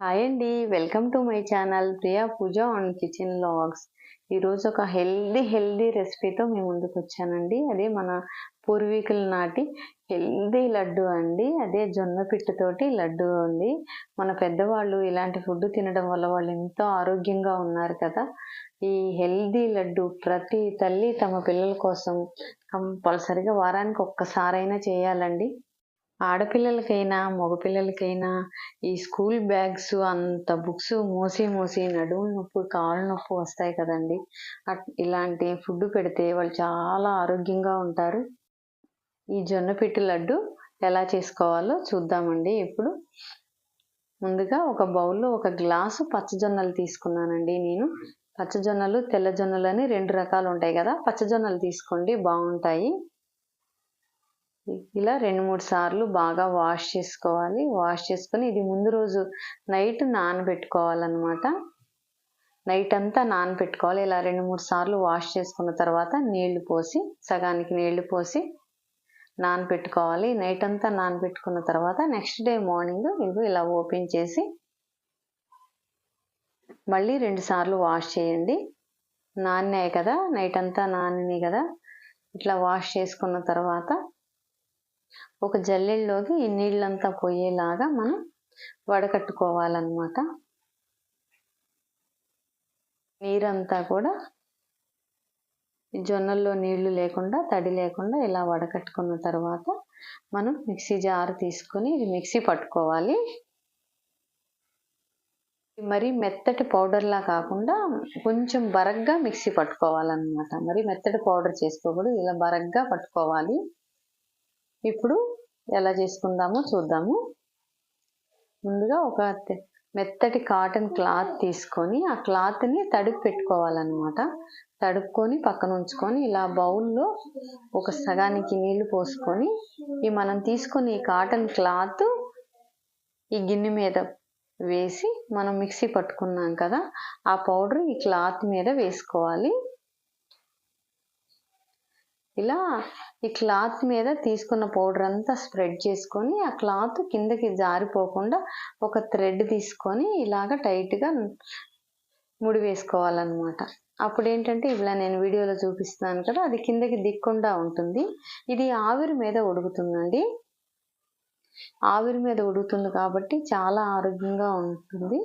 Hi అండి. Welcome to my channel Priya Pooja on kitchen logs. ఈరోజు ఒక healthy healthy రెసిపీతో మేము ముందుకు వచ్చానండి. అదే మన పూర్వీకుల నాటి హెల్దీ లడ్డు అండి. అదే జొన్న పిట్టుతోటి లడ్డు ఉంది మన పెద్దవాళ్ళు ఇలాంటి ఫుడ్ తినడం వల్ల వాళ్ళు ఎంతో ఆరోగ్యంగా ఉన్నారు కదా. ఈ హెల్దీ లడ్డు ప్రతి తల్లి తమ పిల్లల కోసం కంపల్సరిగా వారానికి ఒక్కసారైనా చేయాలండి. ఆడపిల్లలకైనా మగపిల్లలకైనా ఈ స్కూల్ బ్యాగ్స్ అంత బుక్స్ మోసి మోసి నడుము నొప్పి కాళ్ళ నొప్పి వస్తాయి కదండి. అట్- ఇలాంటి ఫుడ్ పెడితే వాళ్ళు చాలా ఆరోగ్యంగా ఉంటారు. ఈ జొన్న పిట్టి లడ్డు ఎలా చేసుకోవాలో చూద్దామండి ఇప్పుడు. ముందుగా ఒక బౌల్లో ఒక గ్లాసు పచ్చజొన్నలు తీసుకున్నానండి నేను. పచ్చజొన్నలు తెల్ల జొన్నలు అని రెండు రకాలు ఉంటాయి కదా. పచ్చజొన్నలు తీసుకోండి బాగుంటాయి. ఇలా రెండు మూడు సార్లు బాగా వాష్ చేసుకోవాలి. వాష్ చేసుకొని ఇది ముందు రోజు నైట్ నానబెట్టుకోవాలన్నమాట. నైట్ అంతా నానబెట్టుకోవాలి. ఇలా రెండు మూడు సార్లు వాష్ చేసుకున్న తర్వాత నీళ్ళు పోసి సగానికి నీళ్ళు పోసి నానబెట్టుకోవాలి. నైట్ అంతా నానబెట్టుకున్న తర్వాత నెక్స్ట్ డే మార్నింగ్ ఇవి ఇలా ఓపెన్ చేసి మళ్ళీ రెండు సార్లు వాష్ చేయండి. నాన్నాయి కదా. నైట్ అంతా నానినాయి కదా. ఇట్లా వాష్ చేసుకున్న తర్వాత ఒక జల్లెల్లోకి ఈ నీళ్ళంతా పోయేలాగా మనం వడకట్టుకోవాలన్నమాట. నీరంతా కూడా ఈ జొన్నల్లో నీళ్ళు లేకుండా తడి లేకుండా ఇలా వడకట్టుకున్న తర్వాత మనం మిక్సీ జార్ తీసుకొని ఇది మిక్సీ పట్టుకోవాలి. మరి మెత్తటి పౌడర్లా కాకుండా కొంచెం బరగ్గా మిక్సీ పట్టుకోవాలన్నమాట. మరి మెత్తటి పౌడర్ చేసుకోకూడదు ఇలా బరగ్గా పట్టుకోవాలి. ఇప్పుడు ఎలా చేసుకుందామో చూద్దాము. ముందుగా ఒక మెత్తటి కాటన్ క్లాత్ తీసుకొని ఆ క్లాత్ని తడుపు పెట్టుకోవాలన్నమాట. తడుపుకొని పక్కన ఉంచుకొని ఇలా బౌల్లో ఒక సగానికి నీళ్ళు పోసుకొని ఈ మనం తీసుకొని ఈ కాటన్ క్లాత్ ఈ గిన్నె మీద వేసి మనం మిక్సీ పట్టుకున్నాం కదా ఆ పౌడర్ ఈ క్లాత్ మీద వేసుకోవాలి. ఇలా ఈ క్లాత్ మీద తీసుకున్న పౌడర్ అంతా స్ప్రెడ్ చేసుకొని ఆ క్లాత్ కిందకి జారిపోకుండా ఒక థ్రెడ్ తీసుకొని ఇలాగ టైట్గా ముడి వేసుకోవాలన్నమాట. అప్పుడు ఏంటంటే ఇలా నేను వీడియోలో చూపిస్తున్నాను కదా అది కిందకి దిక్కుండా ఉంటుంది. ఇది ఆవిరి మీద ఉడుకుతుందండి. ఆవిరి మీద ఉడుకుతుంది కాబట్టి చాలా ఆరోగ్యంగా ఉంటుంది.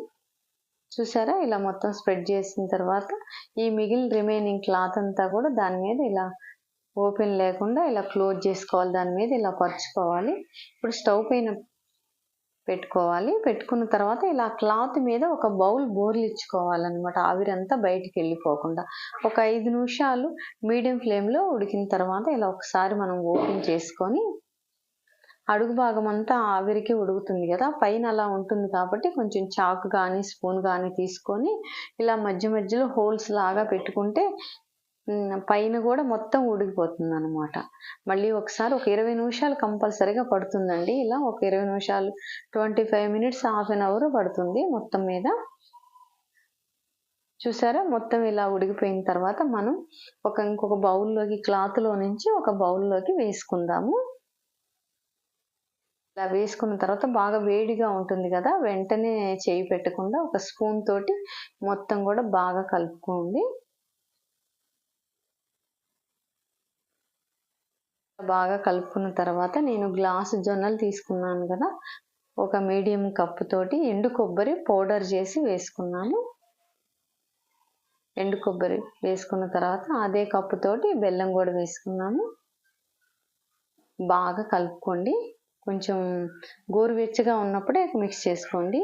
చూసారా? ఇలా మొత్తం స్ప్రెడ్ చేసిన తర్వాత ఈ మిగిలిన రిమైనింగ్ క్లాత్ అంతా కూడా దాని మీద ఇలా ఓపెన్ లేకుండా ఇలా క్లోజ్ చేసుకోవాలి దాని మీద ఇలా పరుచుకోవాలి. ఇప్పుడు స్టవ్ పైన పెట్టుకోవాలి. పెట్టుకున్న తర్వాత ఇలా క్లాత్ మీద ఒక బౌల్ బోర్లు ఇచ్చుకోవాలన్నమాట. ఆవిరంతా బయటికి వెళ్ళిపోకుండా. ఒక ఐదు నిమిషాలు మీడియం ఫ్లేమ్లో ఉడికిన తర్వాత ఇలా ఒకసారి మనం ఓపెన్ చేసుకొని అడుగు భాగం అంతా ఆవిరికి ఉడుకుతుంది కదా. పైన అలా ఉంటుంది కాబట్టి కొంచెం చాకు కానీ స్పూన్ కానీ తీసుకొని ఇలా మధ్య మధ్యలో హోల్స్ లాగా పెట్టుకుంటే పైన కూడా మొత్తం ఉడికిపోతుంది అనమాట మళ్ళీ ఒకసారి ఒక ఇరవై నిమిషాలు కంపల్సరీగా పడుతుందండి. ఇలా ఒక ఇరవై నిమిషాలు twenty five minutes half an hour పడుతుంది మొత్తం మీద. చూసారా? మొత్తం ఇలా ఉడికిపోయిన తర్వాత మనం ఒక ఇంకొక బౌల్లోకి క్లాత్లో నుంచి ఒక బౌల్లోకి వేసుకుందాము. ఇలా వేసుకున్న తర్వాత బాగా వేడిగా ఉంటుంది కదా వెంటనే చేయి పెట్టకుండా ఒక స్పూన్ తోటి మొత్తం కూడా బాగా కలుపుకోండి. బాగా కలుపుకున్న తర్వాత నేను గ్లాసు జొన్నలు తీసుకున్నాను కదా ఒక మీడియం కప్పు తోటి ఎండు కొబ్బరి పౌడర్ చేసి వేసుకున్నాను. ఎండు కొబ్బరి వేసుకున్న తర్వాత అదే కప్పుతోటి బెల్లం కూడా వేసుకున్నాము బాగా కలుపుకోండి. కొంచెం గోరువెచ్చగా ఉన్నప్పుడే మిక్స్ చేసుకోండి.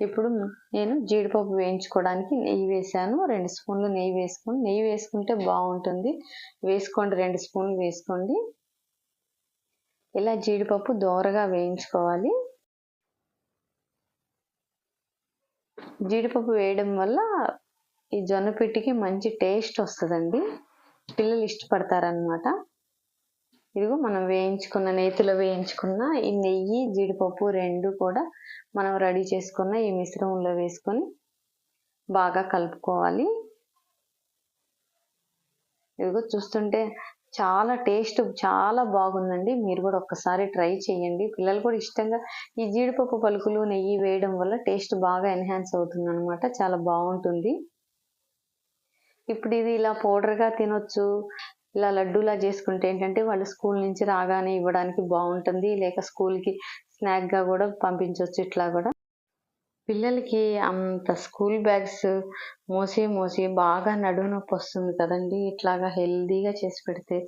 ఇప్పుడు నేను జీడిపప్పు వేయించుకోవడానికి నెయ్యి వేసాను రెండు స్పూన్లు నెయ్యి వేసుకోండి నెయ్యి వేసుకుంటే బాగుంటుంది. వేసుకోండి రెండు స్పూన్లు వేసుకోండి. ఇలా జీడిపప్పు దోరగా వేయించుకోవాలి. జీడిపప్పు వేయడం వల్ల ఈ జొన్న పిట్టికి మంచి టేస్ట్ వస్తుందండి. పిల్లలు ఇష్టపడతారనమాట ఇదిగో మనం వేయించుకున్న నేతిలో వేయించుకున్న ఈ నెయ్యి జీడిపప్పు రెండు కూడా మనం రెడీ చేసుకున్న ఈ మిశ్రమంలో వేసుకొని బాగా కలుపుకోవాలి. ఇదిగో చూస్తుంటే చాలా టేస్ట్ చాలా బాగుందండి. మీరు కూడా ఒక్కసారి ట్రై చేయండి. పిల్లలు కూడా ఇష్టంగా ఈ జీడిపప్పు పలుకులు నెయ్యి వేయడం వల్ల టేస్ట్ బాగా ఎన్హాన్స్ అవుతుంది అనమాట చాలా బాగుంటుంది. ఇప్పుడు ఇది ఇలా పౌడర్గా తినొచ్చు. ఇలా లడ్డూలా చేసుకుంటే ఏంటంటే వాళ్ళు స్కూల్ నుంచి రాగానే ఇవ్వడానికి బాగుంటుంది. లేక స్కూల్కి స్నాక్గా కూడా పంపించవచ్చు ఇట్లా కూడా. పిల్లలకి అంత స్కూల్ బ్యాగ్స్ మోసి మోసి బాగా నడుము నొప్పి వస్తుంది కదండి. ఇట్లాగా హెల్దీగా చేసి పెడితే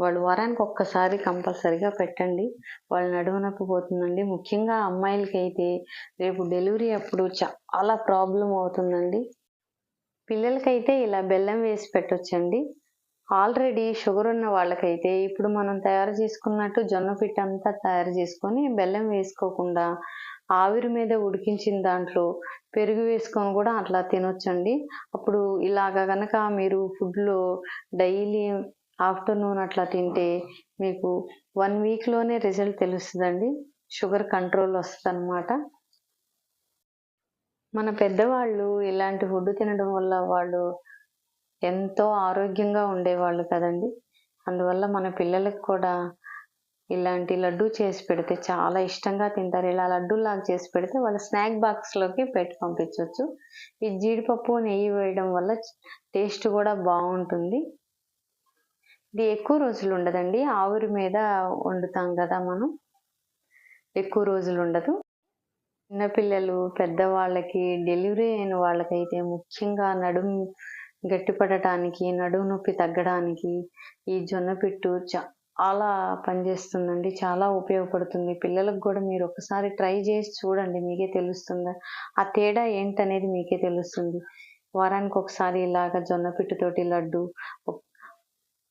వాళ్ళు వారానికి ఒక్కసారి కంపల్సరిగా పెట్టండి. వాళ్ళు నడుము నొప్పి పోతుందండి. ముఖ్యంగా అమ్మాయిలకి అయితే రేపు డెలివరీ అప్పుడు చాలా ప్రాబ్లం అవుతుందండి. పిల్లలకైతే ఇలా బెల్లం వేసి పెట్టొచ్చండి. ఆల్రెడీ షుగర్ ఉన్న వాళ్ళకైతే ఇప్పుడు మనం తయారు చేసుకున్నట్టు జొన్న పిట్ట అంతా తయారు చేసుకొని బెల్లం వేసుకోకుండా ఆవిరి మీద ఉడికించిన దాంట్లో పెరుగు వేసుకొని కూడా అట్లా తినొచ్చండి. అప్పుడు ఇలాగ కనుక మీరు ఫుడ్లో డైలీ ఆఫ్టర్నూన్ అట్లా తింటే మీకు వన్ వీక్లోనే రిజల్ట్ తెలుస్తుందండి. షుగర్ కంట్రోల్ వస్తుంది అనమాట మన పెద్దవాళ్ళు ఇలాంటి ఫుడ్ తినడం వల్ల వాళ్ళు ఎంతో ఆరోగ్యంగా ఉండేవాళ్ళు కదండి. అందువల్ల మన పిల్లలకు కూడా ఇలాంటి లడ్డు చేసి పెడితే చాలా ఇష్టంగా తింటారు. ఇలా లడ్డూలాగా చేసి పెడితే వాళ్ళ స్నాక్ బాక్స్లోకి పెట్టి పంపించవచ్చు ఈ జీడిపప్పు నెయ్యి వేయడం వల్ల టేస్ట్ కూడా బాగుంటుంది. ఇది ఎక్కువ రోజులు ఉండదండి. ఆవిరి మీద వండుతాం కదా మనం. ఎక్కువ రోజులు ఉండదు. చిన్నపిల్లలు పెద్దవాళ్ళకి డెలివరీ అయిన వాళ్ళకైతే ముఖ్యంగా నడుము గట్టిపడటానికి నడుము నొప్పి తగ్గడానికి ఈ జొన్న పిట్టు అలా పనిచేస్తుందండి. చాలా ఉపయోగపడుతుంది. పిల్లలకు కూడా మీరు ఒకసారి ట్రై చేసి చూడండి. మీకే తెలుస్తుంది? ఆ తేడా ఏంటనేది మీకే తెలుస్తుంది. వారానికి ఒకసారి ఇలాగ జొన్న పిట్టుతోటి లడ్డు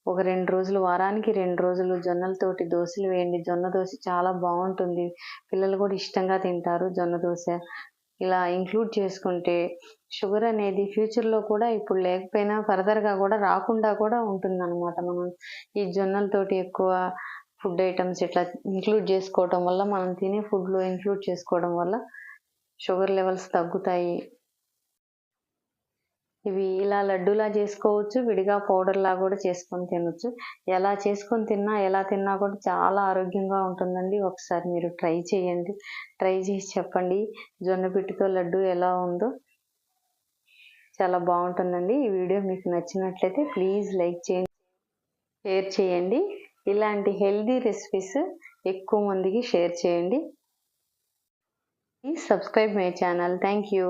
ఒక రెండు రోజులు వారానికి రెండు రోజులు జొన్నలతోటి దోశలు వేయండి. జొన్న దోశ చాలా బాగుంటుంది. పిల్లలు కూడా ఇష్టంగా తింటారు జొన్న దోశ. ఇలా ఇంక్లూడ్ చేసుకుంటే షుగర్ అనేది ఫ్యూచర్లో కూడా ఇప్పుడు లేకపోయినా ఫర్దర్గా కూడా రాకుండా కూడా ఉంటుందన్నమాట మనం. ఈ జొన్నలతోటి ఎక్కువ ఫుడ్ ఐటమ్స్ ఇట్లా ఇంక్లూడ్ చేసుకోవడం వల్ల మనం తినే ఫుడ్లో ఇంక్లూడ్ చేసుకోవడం వల్ల షుగర్ లెవెల్స్ తగ్గుతాయి. ఇవి ఇలా లడ్డూలా చేసుకోవచ్చు విడిగా పౌడర్లా కూడా చేసుకొని తినొచ్చు. ఎలా చేసుకొని తిన్నా ఎలా తిన్నా కూడా చాలా ఆరోగ్యంగా ఉంటుందండి. ఒకసారి మీరు ట్రై చేయండి. ట్రై చేసి చెప్పండి. జొన్న పిట్టుతో లడ్డు ఎలా ఉందో. చాలా బాగుంటుందండి. ఈ వీడియో మీకు నచ్చినట్లయితే ప్లీజ్ లైక్ చేయండి షేర్ చేయండి. ఇలాంటి హెల్దీ రెసిపీస్ ఎక్కువ మందికి షేర్ చేయండి. Subscribe my channel. Thank you.